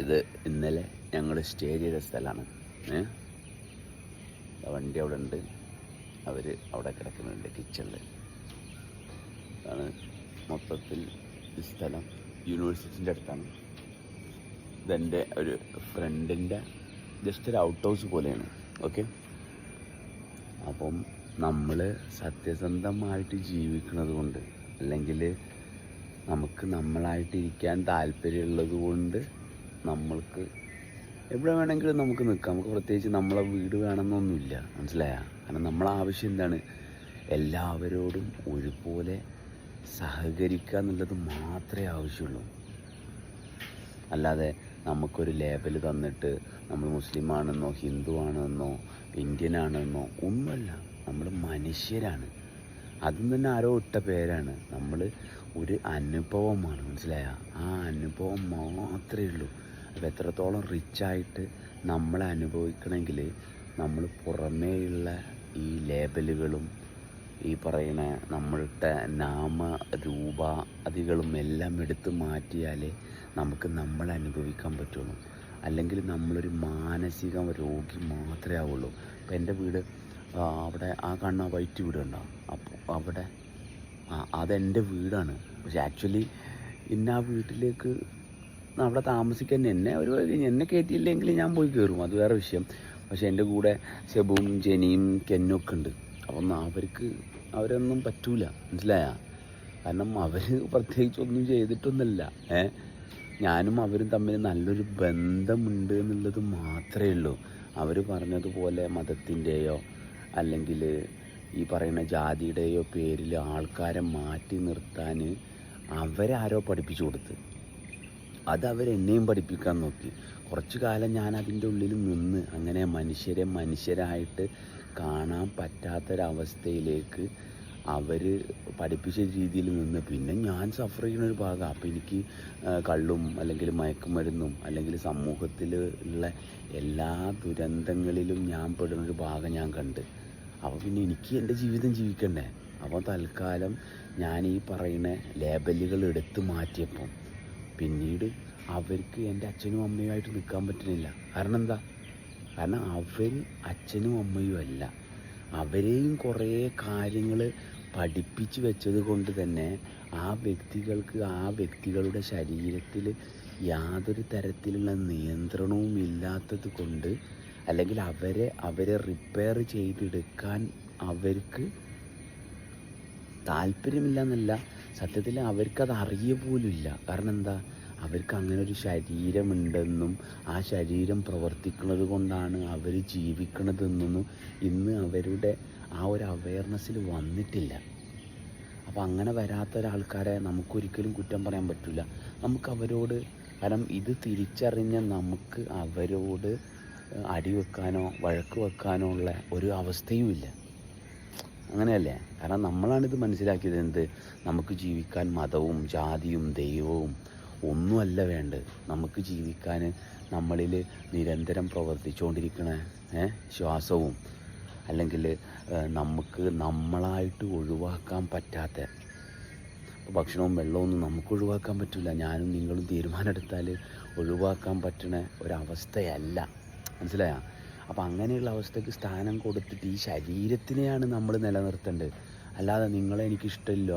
ഇത് ഇന്നലെ ഞങ്ങൾ സ്റ്റേ ചെയ്ത സ്ഥലമാണ് വണ്ടി അവിടെ ഉണ്ട്. അവർ അവിടെ കിടക്കുന്നുണ്ട് കിച്ചണിൽ അതാണ് മൊത്തത്തിൽ ഈ സ്ഥലം. യൂണിവേഴ്സിറ്റിന്റെ അടുത്താണ്. ഇതെന്റെ ഒരു ഫ്രണ്ടിന്റെ ജസ്റ്റ് ഒരു ഔട്ട് ഹൗസ് പോലെയാണ്. ഓക്കെ അപ്പം നമ്മൾ സത്യസന്ധമായിട്ട് ജീവിക്കുന്നത് കൊണ്ട് അല്ലെങ്കിൽ നമുക്ക് നമ്മളായിട്ടിരിക്കാൻ താല്പര്യമുള്ളത് കൊണ്ട് നമ്മൾക്ക് എവിടെ വേണമെങ്കിലും നമുക്ക് നിൽക്കാം. നമുക്ക് പ്രത്യേകിച്ച് നമ്മളെ വീട് വേണമെന്നൊന്നുമില്ല. മനസ്സിലായ? കാരണം നമ്മളെ ആവശ്യം എന്താണ്? എല്ലാവരോടും ഒരുപോലെ സഹകരിക്കുക എന്നുള്ളത് മാത്രമേ ആവശ്യമുള്ളൂ. അല്ലാതെ നമുക്കൊരു ലേബൽ തന്നിട്ട് നമ്മൾ മുസ്ലിം ആണെന്നോ ഹിന്ദു ആണെന്നോ ഇന്ത്യൻ ആണെന്നോ ഒന്നുമല്ല. നമ്മൾ മനുഷ്യരാണ്. അതും തന്നെ ആരോ ഇട്ട പേരാണ്. നമ്മൾ ഒരു അനുഭവമാണ്. മനസ്സിലായ? ആ അനുഭവം മാത്രമേ ഉള്ളൂ. അപ്പോൾ എത്രത്തോളം റിച്ചായിട്ട് നമ്മൾ അനുഭവിക്കണമെങ്കിൽ നമ്മൾ പുറമേയുള്ള ഈ ലേബലുകളും ഈ പറയുന്ന നമ്മളുടെ നാമ രൂപ അതികളും എല്ലാം എടുത്ത് മാറ്റിയാലേ നമുക്ക് നമ്മൾ അനുഭവിക്കാൻ പറ്റുള്ളൂ. അല്ലെങ്കിൽ നമ്മളൊരു മാനസിക രോഗി മാത്രമേ ആവുള്ളൂ. ഇപ്പം എന്റെ വീട് അവിടെ ആ കാണുന്ന വൈറ്റ് വീട് ഉണ്ടാവും അപ്പോൾ അവിടെ ആ അതെന്റെ വീടാണ്. പക്ഷെ ആക്ച്വലി ഇന്ന ആ വീട്ടിലേക്ക് അവിടെ താമസിക്കാൻ എന്നെ ഒരു എന്നെ കയറ്റിയില്ലെങ്കിൽ ഞാൻ പോയി കയറും അത് വേറെ വിഷയം. പക്ഷെ എന്റെ കൂടെ സെബും ജെനിയും കെന്നൊക്കെ ഉണ്ട്. അപ്പം അവർക്ക് അവരൊന്നും പറ്റൂല. മനസ്സിലായ? കാരണം അവർ പ്രത്യേകിച്ച് ഒന്നും ചെയ്തിട്ടൊന്നുമില്ല. ഏ? ഞാനും അവരും തമ്മിൽ നല്ലൊരു ബന്ധമുണ്ട് എന്നുള്ളത് മാത്രമേ ഉള്ളൂ. അവർ പറഞ്ഞതുപോലെ മതത്തിന്റെയോ അല്ലെങ്കിൽ ഈ പറയുന്ന ജാതിയുടെയോ പേരിൽ ആൾക്കാരെ മാറ്റി നിർത്താൻ അവരാരോ പഠിപ്പിച്ചു കൊടുത്ത്. അത് അവരെന്നെയും പഠിപ്പിക്കാൻ നോക്കി. കുറച്ചു കാലം ഞാൻ അതിന്റെ ഉള്ളിൽ നിന്ന് അങ്ങനെ മനുഷ്യരെ മനുഷ്യരായിട്ട് കാണാൻ പറ്റാത്തൊരവസ്ഥയിലേക്ക് അവർ പഠിപ്പിച്ച രീതിയിൽ നിന്ന് പിന്നെ ഞാൻ സഫർ ചെയ്യുന്ന ഒരു ഭാഗം. അപ്പോൾ എനിക്ക് കള്ളും അല്ലെങ്കിൽ മയക്കുമരുന്നും അല്ലെങ്കിൽ സമൂഹത്തിൽ ഉള്ള എല്ലാ ദുരന്തങ്ങളിലും ഞാൻ പെടുന്നൊരു ഭാഗം ഞാൻ കണ്ട്. അപ്പോൾ പിന്നെ എനിക്ക് എന്റെ ജീവിതം ജീവിക്കണ്ടേ? അപ്പോൾ തൽക്കാലം ഞാൻ ഈ പറയുന്ന ലേബലുകൾ എടുത്തു മാറ്റിയപ്പം പിന്നീട് അവർക്ക് എന്റെ അച്ഛനും അമ്മയുമായിട്ട് നിൽക്കാൻ പറ്റുന്നില്ല. കാരണം എന്താ? കാരണം അവർ അച്ഛനും അമ്മയും അല്ല. അവരെയും കുറേ കാര്യങ്ങൾ പഠിപ്പിച്ച് വെച്ചത് കൊണ്ട് തന്നെ ആ വ്യക്തികൾക്ക് ആ വ്യക്തികളുടെ ശരീരത്തിൽ യാതൊരു തരത്തിലുള്ള നിയന്ത്രണവും ഇല്ലാത്തത് കൊണ്ട് അല്ലെങ്കിൽ അവരെ അവരെ റിപ്പയർ ചെയ്തെടുക്കാൻ അവർക്ക് താല്പര്യമില്ല എന്നല്ല. സത്യത്തിൽ അവർക്കത് അറിയ പോലുമില്ല കാരണം എന്താ? അവർക്ക് അങ്ങനെ ഒരു ശരീരമുണ്ടെന്നും ആ ശരീരം പ്രവർത്തിക്കുന്നത് കൊണ്ടാണ് അവർ ജീവിക്കണതെന്നും ഇന്ന് അവരുടെ ആ ഒരു അവയർനെസ്സിൽ വന്നിട്ടില്ല. അപ്പോൾ അങ്ങനെ വരാത്ത ഒരാൾക്കാരെ നമുക്കൊരിക്കലും കുറ്റം പറയാൻ പറ്റില്ല നമുക്ക് അവരോട് കാരണം ഇത് തിരിച്ചറിഞ്ഞ നമുക്ക് അവരോട് അടി വെക്കാനോ വഴക്ക് വെക്കാനോ ഉള്ള ഒരു അവസ്ഥയുമില്ല അങ്ങനെയല്ലേ? കാരണം നമ്മളാണിത് മനസ്സിലാക്കിയത് എന്ത്? നമുക്ക് ജീവിക്കാൻ മതവും ജാതിയും ദൈവവും ഒന്നുമല്ല വേണ്ടത്. നമുക്ക് ജീവിക്കാൻ നമ്മളിൽ നിരന്തരം പ്രവർത്തിച്ചുകൊണ്ടിരിക്കണ ശ്വാസവും അല്ലെങ്കിൽ നമുക്ക് നമ്മളായിട്ട് ഒഴിവാക്കാൻ പറ്റാത്ത ഭക്ഷണവും വെള്ളമൊന്നും നമുക്ക് ഒഴിവാക്കാൻ പറ്റില്ല ഞാനും നിങ്ങളും തീരുമാനമെടുത്താൽ ഒഴിവാക്കാൻ പറ്റുന്ന ഒരവസ്ഥയല്ല. മനസ്സിലായ? അപ്പോൾ അങ്ങനെയുള്ള അവസ്ഥയ്ക്ക് സ്ഥാനം കൊടുത്തിട്ട് ഈ ശരീരത്തിനെയാണ് നമ്മൾ നിലനിർത്തേണ്ടത്. അല്ലാതെ നിങ്ങളെ എനിക്കിഷ്ടമില്ല.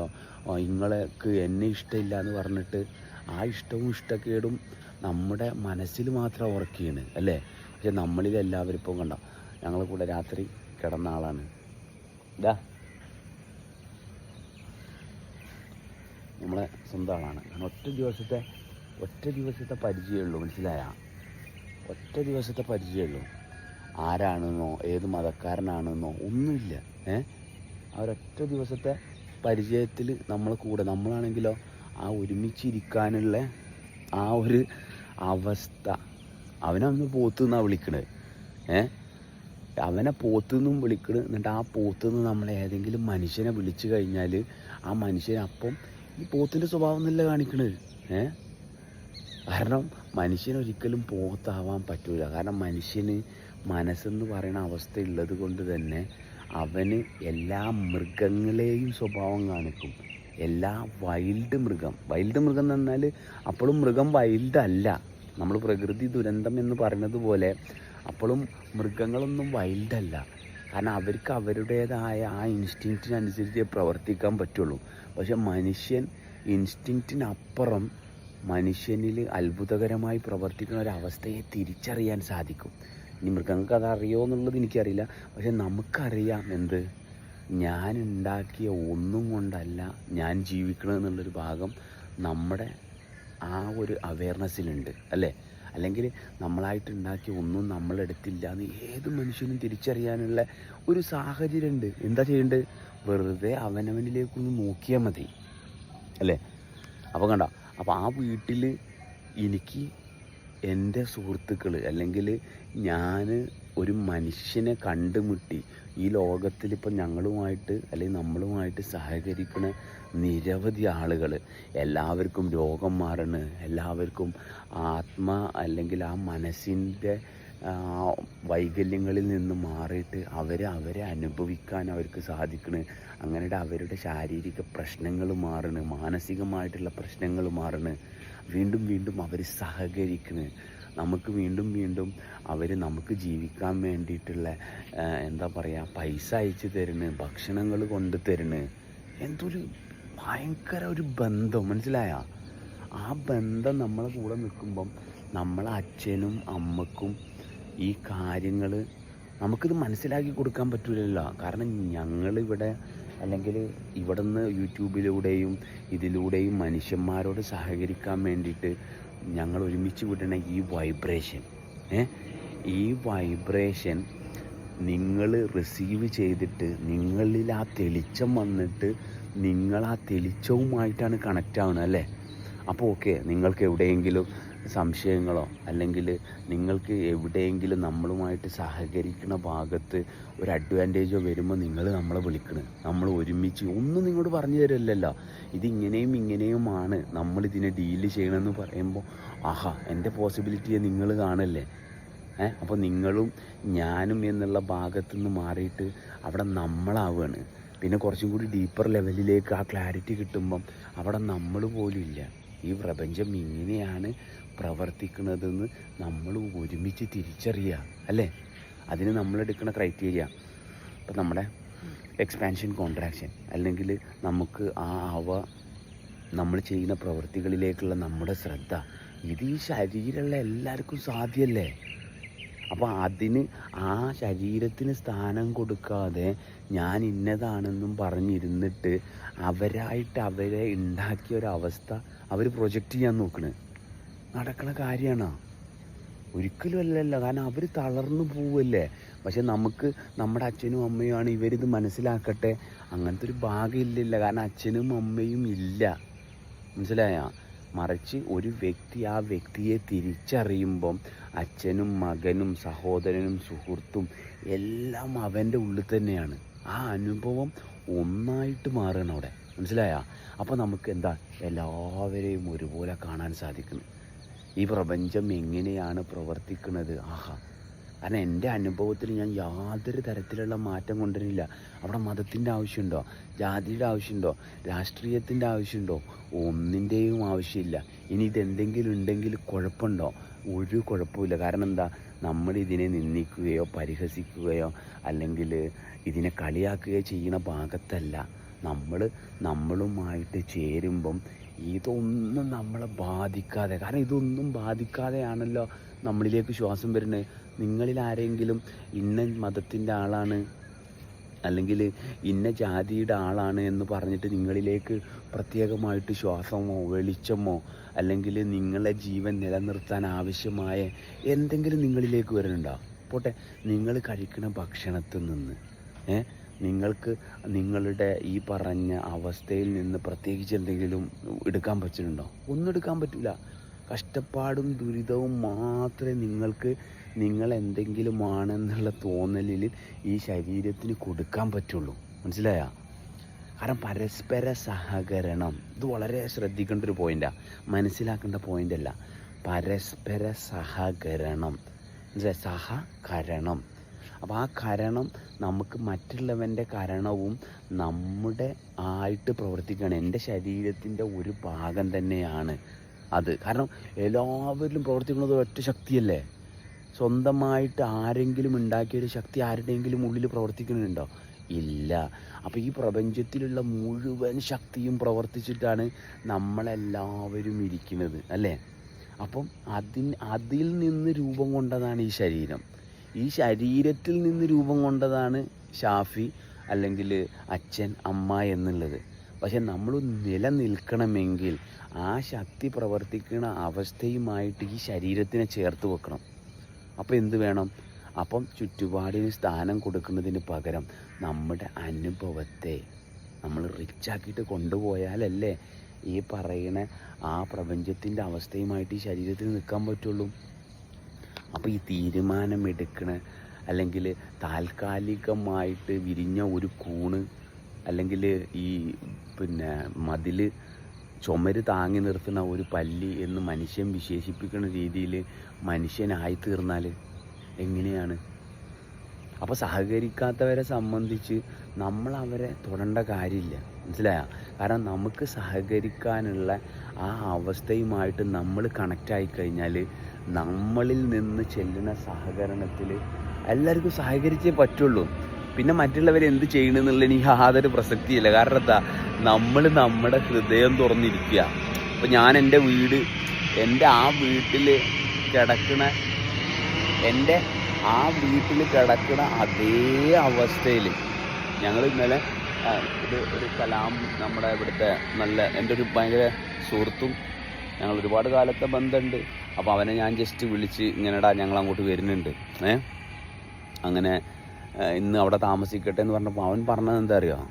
നിങ്ങളെക്ക് എന്നെ ഇഷ്ടമില്ല എന്ന് പറഞ്ഞിട്ട് ആ ഇഷ്ടവും ഇഷ്ടക്കേടും നമ്മുടെ മനസ്സിൽ മാത്രം ഉറക്കുകയാണ് അല്ലേ? പക്ഷെ നമ്മളിൽ എല്ലാവരും ഇപ്പം കണ്ട ഞങ്ങൾ കൂടെ രാത്രി കിടന്ന ആളാണ്. ഇതാ. നമ്മളെ സ്വന്തം ആളാണ്. ഒറ്റ ദിവസത്തെ ഒറ്റ ദിവസത്തെ പരിചയമുള്ളൂ മനസ്സിലായ? ഒറ്റ ദിവസത്തെ പരിചയമുള്ളൂ ആരാണെന്നോ ഏത് മതക്കാരനാണെന്നോ ഒന്നുമില്ല ഏ? ആ ഒരൊറ്റ ദിവസത്തെ പരിചയത്തിൽ നമ്മൾ കൂടെ നമ്മളാണെങ്കിലോ ആ ഒരുമിച്ചിരിക്കാനുള്ള ആ ഒരു അവസ്ഥ. അവനന്ന് പോത്തുനിന്നാണ് വിളിക്കണത് ഏ? അവനെ പോത്തുനിന്നും വിളിക്കണത് എന്നിട്ട് ആ പോത്തുനിന്ന് നമ്മൾ ഏതെങ്കിലും മനുഷ്യനെ വിളിച്ചു കഴിഞ്ഞാൽ ആ മനുഷ്യൻ അപ്പം ഈ പോത്തിന്റെ സ്വഭാവം എന്നല്ല കാണിക്കണത്. ഏ? കാരണം മനുഷ്യനൊരിക്കലും പോത്താവാൻ പറ്റൂല. കാരണം മനുഷ്യന് മനസ്സെന്ന് പറയുന്ന അവസ്ഥ ഉള്ളത് കൊണ്ട് തന്നെ അവന് എല്ലാ മൃഗങ്ങളെയും സ്വഭാവം കാണിക്കും. എല്ലാ വൈൽഡ് മൃഗം. വൈൽഡ് മൃഗം എന്ന് പറഞ്ഞാൽ അപ്പോഴും മൃഗം വൈൽഡ് അല്ല. നമ്മൾ പ്രകൃതി ദുരന്തം എന്ന് പറയുന്നത് പോലെ അപ്പോഴും മൃഗങ്ങളൊന്നും വൈൽഡല്ല കാരണം അവർക്ക് അവരുടേതായ ആ ഇൻസ്റ്റിങ്റ്റിനനുസരിച്ച് പ്രവർത്തിക്കാൻ പറ്റുള്ളൂ. പക്ഷെ മനുഷ്യൻ ഇൻസ്റ്റിങ്റ്റിനപ്പുറം മനുഷ്യനിൽ അത്ഭുതകരമായി പ്രവർത്തിക്കുന്ന ഒരവസ്ഥയെ തിരിച്ചറിയാൻ സാധിക്കും. ഇനി മൃഗങ്ങൾക്ക് അത് അറിയോ എന്നുള്ളത് എനിക്കറിയില്ല. പക്ഷെ നമുക്കറിയാം എന്ത്? ഞാൻ ഉണ്ടാക്കിയ ഒന്നും കൊണ്ടല്ല ഞാൻ ജീവിക്കണം എന്നുള്ളൊരു ഭാഗം നമ്മുടെ ആ ഒരു അവയർനെസ്സിലുണ്ട് അല്ലേ? അല്ലെങ്കിൽ നമ്മളായിട്ട് ഉണ്ടാക്കിയ ഒന്നും നമ്മളെടുത്തില്ല എന്ന് ഏത് മനുഷ്യനും തിരിച്ചറിയാനുള്ള ഒരു സാഹചര്യമുണ്ട്. എന്താ ചെയ്യേണ്ടത്? വെറുതെ അവനവനിലേക്കൊന്ന് നോക്കിയാൽ മതി അല്ലേ? അപ്പോൾ കണ്ട അപ്പോൾ ആ വീട്ടിൽ എനിക്ക് എന്റെ സുഹൃത്തുക്കൾ അല്ലെങ്കിൽ ഞാൻ ഒരു മനുഷ്യനെ കണ്ടുമുട്ടി. ഈ ലോകത്തിൽ ഇപ്പം ഞങ്ങളുമായിട്ട് അല്ലെങ്കിൽ നമ്മളുമായിട്ട് സഹകരിക്കുന്ന നിരവധി ആളുകൾ എല്ലാവർക്കും രോഗം മാറണ് എല്ലാവർക്കും ആത്മ അല്ലെങ്കിൽ ആ മനസ്സിന്റെ വൈകല്യങ്ങളിൽ നിന്ന് മാറിയിട്ട് അവർ അവരെ അനുഭവിക്കാൻ അവർക്ക് സാധിക്കണ്. അങ്ങനെ അവരുടെ ശാരീരിക പ്രശ്നങ്ങൾ മാറണ് മാനസികമായിട്ടുള്ള പ്രശ്നങ്ങൾ മാറണ്. വീണ്ടും വീണ്ടും അവർ സഹകരിക്കുന്നത് നമുക്ക് വീണ്ടും വീണ്ടും അവർ നമുക്ക് ജീവിക്കാൻ വേണ്ടിയിട്ടുള്ള എന്താ പറയുക പൈസ അയച്ചു തരുന്നു ഭക്ഷണങ്ങൾ കൊണ്ട് തരുന്നു. എന്തൊരു ഭയങ്കര ഒരു ബന്ധം മനസ്സിലായ? ആ ബന്ധം നമ്മളെ കൂടെ നിൽക്കുമ്പം നമ്മളെ അച്ഛനും അമ്മക്കും ഈ കാര്യങ്ങൾ നമുക്കിത് മനസ്സിലാക്കി കൊടുക്കാൻ പറ്റില്ലല്ലോ കാരണം ഞങ്ങളിവിടെ അല്ലെങ്കിൽ ഇവിടുന്ന് യൂട്യൂബിലൂടെയും ഇതിലൂടെയും മനുഷ്യന്മാരോട് സഹകരിക്കാൻ വേണ്ടിയിട്ട് ഞങ്ങൾ ഒരുമിച്ച് വിടണ ഈ വൈബ്രേഷൻ ഈ വൈബ്രേഷൻ നിങ്ങൾ റിസീവ് ചെയ്തിട്ട് നിങ്ങളിൽ ആ തെളിച്ചം വന്നിട്ട് നിങ്ങൾ ആ തെളിച്ചവുമായിട്ടാണ് കണക്റ്റ് ആവുന്നത് അല്ലേ? അപ്പോൾ ഓക്കെ നിങ്ങൾക്ക് എവിടെയെങ്കിലും സംശയങ്ങളോ അല്ലെങ്കിൽ നിങ്ങൾക്ക് എവിടെയെങ്കിലും നമ്മളുമായിട്ട് സഹകരിക്കുന്ന ഭാഗത്ത് ഒരു അഡ്വാന്റേജോ വരുമ്പോൾ നിങ്ങൾ നമ്മളെ വിളിക്കണം. നമ്മൾ ഒരുമിച്ച് ഒന്നും നിങ്ങളോട് പറഞ്ഞു തരില്ലല്ലോ. ഇതിങ്ങനെയും ഇങ്ങനെയുമാണ് നമ്മളിതിനെ ഡീൽ ചെയ്യണമെന്ന് പറയുമ്പോൾ ആഹാ എന്റെ പോസിബിലിറ്റിയെ നിങ്ങൾ കാണല്ലേ? ഏ അപ്പോൾ നിങ്ങളും ഞാനും എന്നുള്ള ഭാഗത്തു നിന്ന് മാറിയിട്ട് അവിടെ നമ്മളാവുകയാണ് പിന്നെ കുറച്ചും കൂടി ഡീപ്പർ ലെവലിലേക്ക് ആ ക്ലാരിറ്റി കിട്ടുമ്പം അവിടെ നമ്മൾ പോലും ഇല്ല. ഈ പ്രപഞ്ചം ഇങ്ങനെയാണ് പ്രവർത്തിക്കുന്നതെന്ന് നമ്മൾ ഒരുമിച്ച് തിരിച്ചറിയുക അല്ലേ? അതിന് നമ്മളെടുക്കുന്ന ക്രൈറ്റീരിയ ഇപ്പം നമ്മുടെ എക്സ്പാൻഷൻ കോൺട്രാക്ഷൻ അല്ലെങ്കിൽ നമുക്ക് ആ അവ നമ്മൾ ചെയ്യുന്ന പ്രവൃത്തികളിലേക്കുള്ള നമ്മുടെ ശ്രദ്ധ ഇത് ഈ ശരീരമുള്ള എല്ലാവർക്കും സാധ്യമല്ലേ? അപ്പോൾ അതിന് ആ ശരീരത്തിന് സ്ഥാനം കൊടുക്കാതെ ഞാൻ ഇന്നതാണെന്നും പറഞ്ഞിരുന്നിട്ട് അവരായിട്ട് അവരെ ഉണ്ടാക്കിയ ഒരവസ്ഥ അവർ പ്രൊജക്റ്റ് ചെയ്യാൻ നോക്കണ്. നടക്കണ കാര്യമാണ് ഒരിക്കലും അല്ലല്ലോ. കാരണം അവർ തളർന്നു പോവല്ലേ. പക്ഷെ നമുക്ക് നമ്മുടെ അച്ഛനും അമ്മയുമാണ് ഇവരിത് മനസ്സിലാക്കട്ടെ. അങ്ങനത്തെ ഒരു ഭാഗം ഇല്ലില്ല കാരണം അച്ഛനും അമ്മയും ഇല്ല. മനസ്സിലായ? മറിച്ച് ഒരു വ്യക്തി ആ വ്യക്തിയെ തിരിച്ചറിയുമ്പം അച്ഛനും മകനും സഹോദരനും സുഹൃത്തും എല്ലാം അവന്റെ ഉള്ളിൽ തന്നെയാണ്. ആ അനുഭവം ഒന്നായിട്ട് മാറുകയാണ് അവിടെ. മനസ്സിലായ? അപ്പോൾ നമുക്ക് എന്താ? എല്ലാവരെയും ഒരുപോലെ കാണാൻ സാധിക്കുന്നു. ഈ പ്രപഞ്ചം എങ്ങനെയാണ് പ്രവർത്തിക്കുന്നത്? ആഹാ. കാരണം എന്റെ അനുഭവത്തിൽ ഞാൻ യാതൊരു തരത്തിലുള്ള മാറ്റം കൊണ്ടുവരില്ല അവിടെ മതത്തിന്റെ ആവശ്യമുണ്ടോ? ജാതിയുടെ ആവശ്യമുണ്ടോ? രാഷ്ട്രീയത്തിന്റെ ആവശ്യമുണ്ടോ? ഒന്നിന്റെയും ആവശ്യമില്ല. ഇനി ഇതെന്തെങ്കിലും ഉണ്ടെങ്കിൽ കുഴപ്പമുണ്ടോ? ഒരു കുഴപ്പമില്ല കാരണം എന്താ? നമ്മൾ ഇതിനെ നിന്ദിക്കുകയോ പരിഹസിക്കുകയോ അല്ലെങ്കിൽ ഇതിനെ കളിയാക്കുകയോ ചെയ്യുന്ന ഭാഗത്തല്ല. നമ്മൾ നമ്മളുമായിട്ട് ചേരുമ്പം ഇതൊന്നും നമ്മളെ ബാധിക്കാതെ കാരണം ഇതൊന്നും ബാധിക്കാതെയാണല്ലോ നമ്മളിലേക്ക് ശ്വാസം വരുന്നത്. നിങ്ങളിൽ ആരെങ്കിലും ഇന്ന മതത്തിന്റെ ആളാണ് അല്ലെങ്കിൽ ഇന്ന ജാതിയുടെ ആളാണ് എന്ന് പറഞ്ഞിട്ട് നിങ്ങളിലേക്ക് പ്രത്യേകമായിട്ട് ശ്വാസമോ വെളിച്ചമോ അല്ലെങ്കിൽ നിങ്ങളെ ജീവൻ നിലനിർത്താൻ ആവശ്യമായ എന്തെങ്കിലും നിങ്ങളിലേക്ക് വരുന്നുണ്ടോ പോട്ടെ നിങ്ങൾ കഴിക്കുന്ന ഭക്ഷണത്തിൽ നിന്ന് ഏ? നിങ്ങൾക്ക് നിങ്ങളുടെ ഈ പറഞ്ഞ അവസ്ഥയിൽ നിന്ന് പ്രത്യേകിച്ച് എന്തെങ്കിലും എടുക്കാൻ പറ്റുന്നുണ്ടോ ഒന്നും എടുക്കാൻ പറ്റില്ല. കഷ്ടപ്പാടും ദുരിതവും മാത്രമേ നിങ്ങൾക്ക് നിങ്ങൾ എന്തെങ്കിലും ആണെന്നുള്ള തോന്നലിൽ ഈ ശരീരത്തിന് കൊടുക്കാൻ പറ്റുള്ളൂ. മനസ്സിലായോ? കാരണം പരസ്പര സഹകരണം ഇത് വളരെ ശ്രദ്ധിക്കേണ്ട ഒരു പോയിന്റാണ് മനസ്സിലാക്കേണ്ട പോയിന്റ് അല്ല പരസ്പര സഹകരണം? സഹകരണം. അപ്പോൾ ആ കരണം നമുക്ക് മറ്റുള്ളവന്റെ കരണവും നമ്മുടെ ആയിട്ട് പ്രവർത്തിക്കുകയാണ്. എന്റെ ശരീരത്തിന്റെ ഒരു ഭാഗം തന്നെയാണ് അത്. കാരണം എല്ലാവരിലും പ്രവർത്തിക്കുന്നത് ഒറ്റ ശക്തിയല്ലേ? സ്വന്തമായിട്ട് ആരെങ്കിലും ഉണ്ടാക്കിയൊരു ശക്തി ആരുടെയെങ്കിലും ഉള്ളിൽ പ്രവർത്തിക്കുന്നുണ്ടോ? ഇല്ല. അപ്പോൾ ഈ പ്രപഞ്ചത്തിലുള്ള മുഴുവൻ ശക്തിയും പ്രവർത്തിച്ചിട്ടാണ് നമ്മളെല്ലാവരും ഇരിക്കുന്നത് അല്ലേ? അപ്പം അതിന് അതിൽ നിന്ന് രൂപം കൊണ്ടതാണ് ഈ ശരീരം. ഈ ശരീരത്തിൽ നിന്ന് രൂപം കൊണ്ടതാണ് ഷാഫി അല്ലെങ്കിൽ അച്ഛൻ അമ്മ എന്നുള്ളത്. പക്ഷെ നമ്മൾ നിലനിൽക്കണമെങ്കിൽ ആ ശക്തി പ്രവർത്തിക്കുന്ന അവസ്ഥയുമായിട്ട് ഈ ശരീരത്തിനെ ചേർത്ത് വെക്കണം. അപ്പോൾ എന്ത് വേണം? അപ്പം ചുറ്റുപാടിന് സ്ഥാനം കൊടുക്കുന്നതിന് പകരം നമ്മുടെ അനുഭവത്തെ നമ്മൾ റിച്ചാക്കിയിട്ട് കൊണ്ടുപോയാലല്ലേ ഈ പറയുന്ന ആ പ്രപഞ്ചത്തിന്റെ അവസ്ഥയുമായിട്ട് ഈ ശരീരത്തിൽ നിൽക്കാൻ പറ്റുള്ളൂ? അപ്പോൾ ഈ തീരുമാനമെടുക്കണ അല്ലെങ്കിൽ താൽക്കാലികമായിട്ട് വിരിഞ്ഞ ഒരു കൂണ് അല്ലെങ്കിൽ ഈ പിന്നെ മതിൽ ചുമര് താങ്ങി നിർത്തുന്ന ഒരു പല്ലി എന്ന് മനുഷ്യൻ വിശേഷിപ്പിക്കുന്ന രീതിയിൽ മനുഷ്യനായി തീർന്നാൽ എങ്ങനെയാണ്? അപ്പോൾ സഹകരിക്കാത്തവരെ സംബന്ധിച്ച് നമ്മൾ അവരെ തൊടേണ്ട കാര്യമില്ല. മനസ്സിലായ? കാരണം നമുക്ക് സഹകരിക്കാനുള്ള ആ അവസ്ഥയുമായിട്ട് നമ്മൾ കണക്റ്റായി കഴിഞ്ഞാൽ നമ്മളിൽ നിന്ന് ചെല്ലുന്ന സഹകരണത്തിൽ എല്ലാവർക്കും സഹകരിച്ചേ പറ്റുള്ളൂ. പിന്നെ മറ്റുള്ളവർ എന്ത് ചെയ്യണമെന്നുള്ളതിന് യാതൊരു പ്രസക്തിയില്ല. കാരണം എന്താ? നമ്മൾ നമ്മുടെ ഹൃദയം തുറന്നിരിക്കുക. അപ്പോൾ ഞാൻ എന്റെ വീട് എന്റെ ആ വീട്ടിൽ കിടക്കുന്ന എന്റെ ആ വീട്ടിൽ കിടക്കുന്ന അതേ അവസ്ഥയിൽ ഞങ്ങൾ ഇന്നലെ ഇത് ഒരു കലാം നമ്മുടെ ഇവിടുത്തെ നല്ല എന്റെ ഒരു ഭയങ്കര സുഹൃത്തും ഞങ്ങൾ ഒരുപാട് കാലത്തെ ബന്ധമുണ്ട്. അപ്പോൾ അവനെ ഞാൻ ജസ്റ്റ് വിളിച്ച് ഇങ്ങനെടാ ഞങ്ങൾ അങ്ങോട്ട് വരുന്നുണ്ട്. ഏ? അങ്ങനെ ഇന്ന് അവിടെ താമസിക്കട്ടെ എന്ന് പറഞ്ഞപ്പോൾ അവൻ പറഞ്ഞത് എന്താ അറിയോ?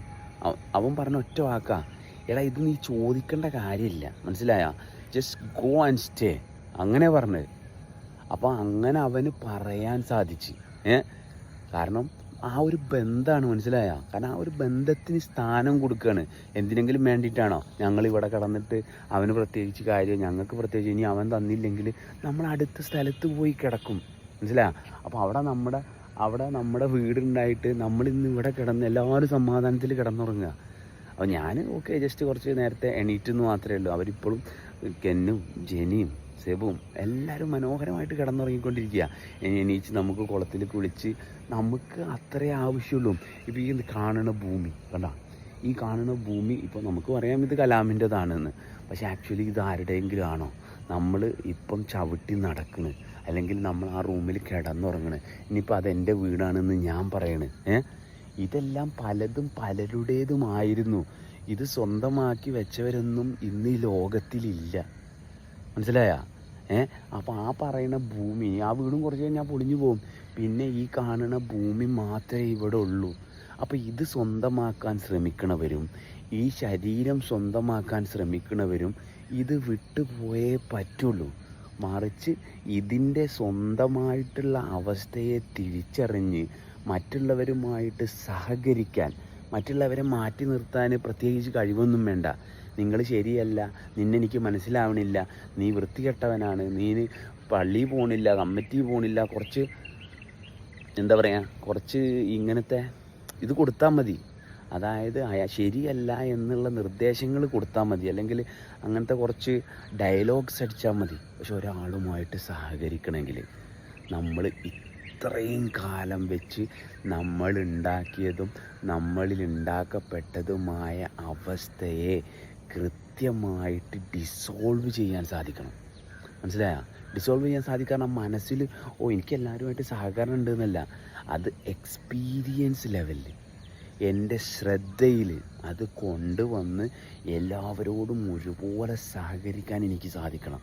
അവൻ പറഞ്ഞ ഒറ്റ വാക്കാ. എടാ ഇത് നീ ചോദിക്കേണ്ട കാര്യമില്ല. മനസ്സിലായ? ജസ്റ്റ് ഗോ ആൻഡ് സ്റ്റേ അങ്ങനെ പറഞ്ഞത്. അപ്പോൾ അങ്ങനെ അവന് പറയാൻ സാധിച്ചു. ഏ? കാരണം ആ ഒരു ബന്ധമാണ് മനസ്സിലായ? കാരണം ആ ഒരു ബന്ധത്തിന് സ്ഥാനം കൊടുക്കുകയാണ് എന്തിനെങ്കിലും വേണ്ടിയിട്ടാണോ? ഞങ്ങൾ ഇവിടെ കിടന്നിട്ട് അവന് പ്രത്യേകിച്ച് കാര്യം ഞങ്ങൾക്ക് പ്രത്യേകിച്ച് ഇനി അവൻ തന്നില്ലെങ്കിൽ നമ്മൾ അടുത്ത സ്ഥലത്ത് പോയി കിടക്കും. മനസ്സിലായ? അപ്പോൾ അവിടെ നമ്മുടെ അവിടെ നമ്മുടെ വീടുണ്ടായിട്ട് നമ്മൾ ഇന്ന് ഇവിടെ കിടന്ന് എല്ലാവരും സമാധാനത്തിൽ കിടന്നുറങ്ങുക. അപ്പോൾ ഞാൻ ഓക്കെ ജസ്റ്റ് കുറച്ച് നേരത്തെ എണീറ്റെന്ന് മാത്രമേ ഉള്ളൂ. അവരിപ്പോഴും കെന്നും ജെനിയും സെബും എല്ലാവരും മനോഹരമായിട്ട് കിടന്നുറങ്ങിക്കൊണ്ടിരിക്കുക ഇനി എണീച്ച് നമുക്ക് കുളത്തിൽ കുളിച്ച് നമുക്ക് അത്രേ ആവശ്യമുള്ളൂ. ഇപ്പോൾ ഈ കാണണ ഭൂമി കണ്ട? ഈ കാണണ ഭൂമി ഇപ്പോൾ നമുക്ക് പറയാം ഇത് കലാമിന്റെതാണെന്ന്. പക്ഷേ ആക്ച്വലി ഇത് ആരുടെയെങ്കിലും ആണോ? നമ്മൾ ഇപ്പം ചവിട്ടി നടക്കണ്. അല്ലെങ്കിൽ നമ്മൾ ആ റൂമിൽ കിടന്നുറങ്ങണ്. ഇനിയിപ്പോൾ അതെന്റെ വീടാണെന്ന് ഞാൻ പറയണ്. ഏ? ഇതെല്ലാം പലതും പലരുടേതുമായിരുന്നു. ഇത് സ്വന്തമാക്കി വെച്ചവരൊന്നും ഇന്ന് ഈ ലോകത്തിലില്ല. മനസ്സിലായ? ഏ? അപ്പോൾ ആ പറയുന്ന ഭൂമി ആ വീടും കുറച്ച് കഴിഞ്ഞാൽ പൊളിഞ്ഞു പോകും പിന്നെ ഈ കാണുന്ന ഭൂമി മാത്രമേ ഇവിടെ ഉള്ളൂ. അപ്പോൾ ഇത് സ്വന്തമാക്കാൻ ശ്രമിക്കണവരും ഈ ശരീരം സ്വന്തമാക്കാൻ ശ്രമിക്കണവരും ഇത് വിട്ടുപോയേ പറ്റുള്ളൂ. മറിച്ച് ഇതിന്റെ സ്വന്തമായിട്ടുള്ള അവസ്ഥയെ തിരിച്ചറിഞ്ഞ് മറ്റുള്ളവരുമായിട്ട് സഹകരിക്കാൻ മറ്റുള്ളവരെ മാറ്റി നിർത്താൻ പ്രത്യേകിച്ച് കഴിവൊന്നും വേണ്ട. നിങ്ങൾ ശരിയല്ല നിന്നെനിക്ക് മനസ്സിലാവണില്ല നീ വൃത്തികെട്ടവനാണ് നീ പള്ളി പോണില്ല കമ്മിറ്റി പോണില്ല കുറച്ച് എന്താ പറയുക കുറച്ച് ഇങ്ങനത്തെ ഇത് കൊടുത്താൽ മതി. അതായത് അയാ ശരിയല്ല എന്നുള്ള നിർദ്ദേശങ്ങൾ കൊടുത്താൽ മതി. അല്ലെങ്കിൽ അങ്ങനത്തെ കുറച്ച് ഡയലോഗ്സ് അടിച്ചാൽ മതി. പക്ഷെ ഒരാളുമായിട്ട് സഹകരിക്കണമെങ്കിൽ നമ്മൾ ഇത്രയും കാലം വെച്ച് നമ്മൾ ഉണ്ടാക്കിയതും നമ്മളിൽ ഉണ്ടാക്കപ്പെട്ടതുമായ അവസ്ഥയെ കൃത്യമായിട്ട് ഡിസോൾവ് ചെയ്യാൻ സാധിക്കണം. മനസ്സിലായ? ഡിസോൾവ് ചെയ്യാൻ സാധിക്കണം മനസ്സിൽ ഓ എനിക്ക് എല്ലാവരുമായിട്ട് സഹകരണം ഉണ്ട് എന്നല്ല അത് എക്സ്പീരിയൻസ് ലെവലിൽ എന്റെ ശ്രദ്ധയിൽ അത് കൊണ്ടുവന്ന് എല്ലാവരോടും ഒരുപോലെ സഹകരിക്കാൻ എനിക്ക് സാധിക്കണം.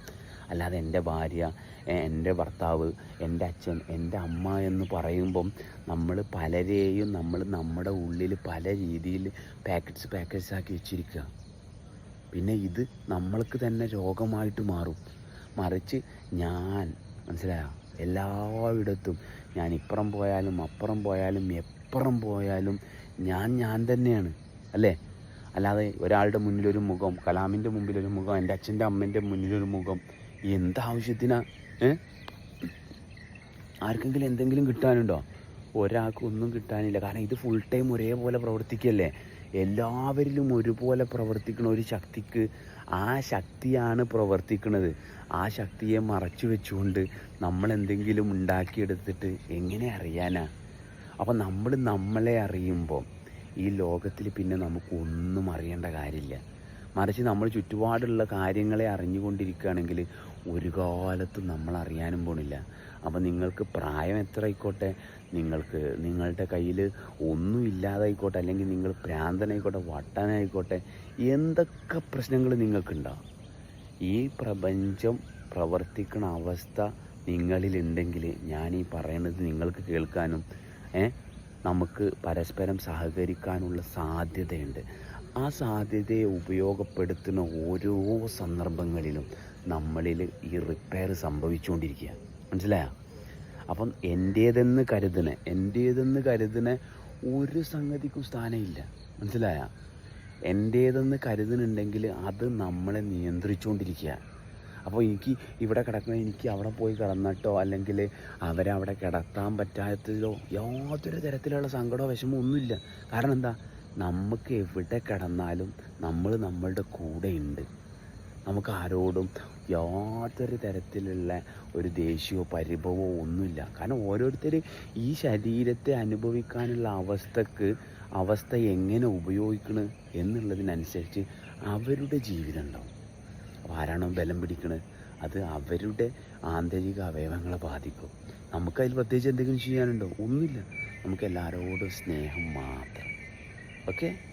അല്ലാതെ എന്റെ ഭാര്യ എന്റെ ഭർത്താവ് എന്റെ അച്ഛൻ എന്റെ അമ്മ എന്ന് പറയുമ്പം നമ്മൾ പലരെയും നമ്മൾ നമ്മുടെ ഉള്ളിൽ പല രീതിയിൽ പാക്കറ്റ്സ് പാക്കറ്റ്സ് ആക്കി വെച്ചിരിക്കുക. പിന്നെ ഇത് നമ്മൾക്ക് തന്നെ രോഗമായിട്ട് മാറും. മറിച്ച് ഞാൻ മനസ്സിലായോ? എല്ലായിടത്തും ഞാൻ ഇപ്പുറം പോയാലും അപ്പുറം പോയാലും എപ്പുറം പോയാലും ഞാൻ ഞാൻ തന്നെയാണ് അല്ലേ? അല്ലാതെ ഒരാളുടെ മുന്നിലൊരു മുഖം കലാമിന്റെ മുമ്പിലൊരു മുഖം എന്റെ അച്ഛന്റെ അമ്മേന്റെ മുന്നിലൊരു മുഖം എന്താവശ്യത്തിനാ ആർക്കെങ്കിലും എന്തെങ്കിലും കിട്ടാനുണ്ടോ? ഒരാൾക്കൊന്നും കിട്ടാനില്ല. കാരണം ഇത് ഫുൾ ടൈം ഒരേപോലെ പ്രവർത്തിക്കല്ലേ എല്ലാവരിലും ഒരുപോലെ പ്രവർത്തിക്കുന്ന ഒരു ശക്തിക്ക് ആ ശക്തിയാണ് പ്രവർത്തിക്കുന്നത്. ആ ശക്തിയെ മറച്ചു വെച്ചുകൊണ്ട് നമ്മൾ എന്തെങ്കിലും ഉണ്ടാക്കിയെടുത്തിട്ട് എങ്ങനെ അറിയാനാ? അപ്പം നമ്മൾ നമ്മളെ അറിയുമ്പോൾ ഈ ലോകത്തിൽ പിന്നെ നമുക്ക് ഒന്നും അറിയേണ്ട കാര്യമില്ല. മറിച്ച് നമ്മൾ ചുറ്റുപാടുള്ള കാര്യങ്ങളെ അറിഞ്ഞുകൊണ്ടിരിക്കുകയാണെങ്കിൽ ഒരു കാലത്തും നമ്മൾ അറിയാനും പോണില്ല. അപ്പം നിങ്ങൾക്ക് പ്രായം എത്ര ആയിക്കോട്ടെ നിങ്ങൾക്ക് നിങ്ങളുടെ കയ്യിൽ ഒന്നും ഇല്ലാതായിക്കോട്ടെ? അല്ലെങ്കിൽ നിങ്ങൾ ഭ്രാന്തനായിക്കോട്ടെ വട്ടനായിക്കോട്ടെ? എന്തൊക്കെ പ്രശ്നങ്ങൾ നിങ്ങൾക്കുണ്ടാവും? ഈ പ്രപഞ്ചം പ്രവർത്തിക്കുന്ന അവസ്ഥ നിങ്ങളിലുണ്ടെങ്കിൽ ഞാൻ ഈ പറയുന്നത് നിങ്ങൾക്ക് കേൾക്കാനും നമുക്ക് പരസ്പരം സഹകരിക്കാനുള്ള സാധ്യതയുണ്ട്. ആ സാധ്യതയെ ഉപയോഗപ്പെടുത്തുന്ന ഓരോ സന്ദർഭങ്ങളിലും നമ്മളിൽ ഈ റിപ്പയർ സംഭവിച്ചുകൊണ്ടിരിക്കുക മനസ്സിലായോ? അപ്പം എന്റേതെന്ന് കരുതണ എന്റേതെന്ന് കരുതണ ഒരു സംഗതിക്കും സ്ഥാനമില്ല. മനസ്സിലായ? എന്റേതെന്ന് കരുതുന്നുണ്ടെങ്കിൽ അത് നമ്മളെ നിയന്ത്രിച്ചുകൊണ്ടിരിക്കുക അപ്പോൾ എനിക്ക് ഇവിടെ കിടക്കണ എനിക്ക് അവിടെ പോയി കിടന്നിട്ടോ അല്ലെങ്കിൽ അവരെ അവിടെ കിടത്താൻ പറ്റാത്തതിലോ യാതൊരു തരത്തിലുള്ള സങ്കടമോ വിഷമോ ഒന്നുമില്ല. കാരണം എന്താ? നമുക്ക് എവിടെ കിടന്നാലും നമ്മൾ നമ്മളുടെ കൂടെയുണ്ട്. നമുക്ക് ആരോടും യാതൊരു തരത്തിലുള്ള ഒരു ദേഷ്യമോ പരിഭവമോ ഒന്നുമില്ല. കാരണം ഓരോരുത്തർ ഈ ശരീരത്തെ അനുഭവിക്കാനുള്ള അവസ്ഥക്ക് അവസ്ഥ എങ്ങനെ ഉപയോഗിക്കണം എന്നുള്ളതിനനുസരിച്ച് അവരുടെ ജീവിതം ഉണ്ടാവും. അപ്പോൾ ആരാണോ ബലം പിടിക്കണത് അത് അവരുടെ ആന്തരിക അവയവങ്ങളെ ബാധിക്കും. നമുക്കതിൽ പ്രത്യേകിച്ച് എന്തെങ്കിലും ചെയ്യാനുണ്ടോ? ഒന്നുമില്ല. നമുക്ക് എല്ലാവരോടും സ്നേഹം മാത്രം. ഓക്കെ?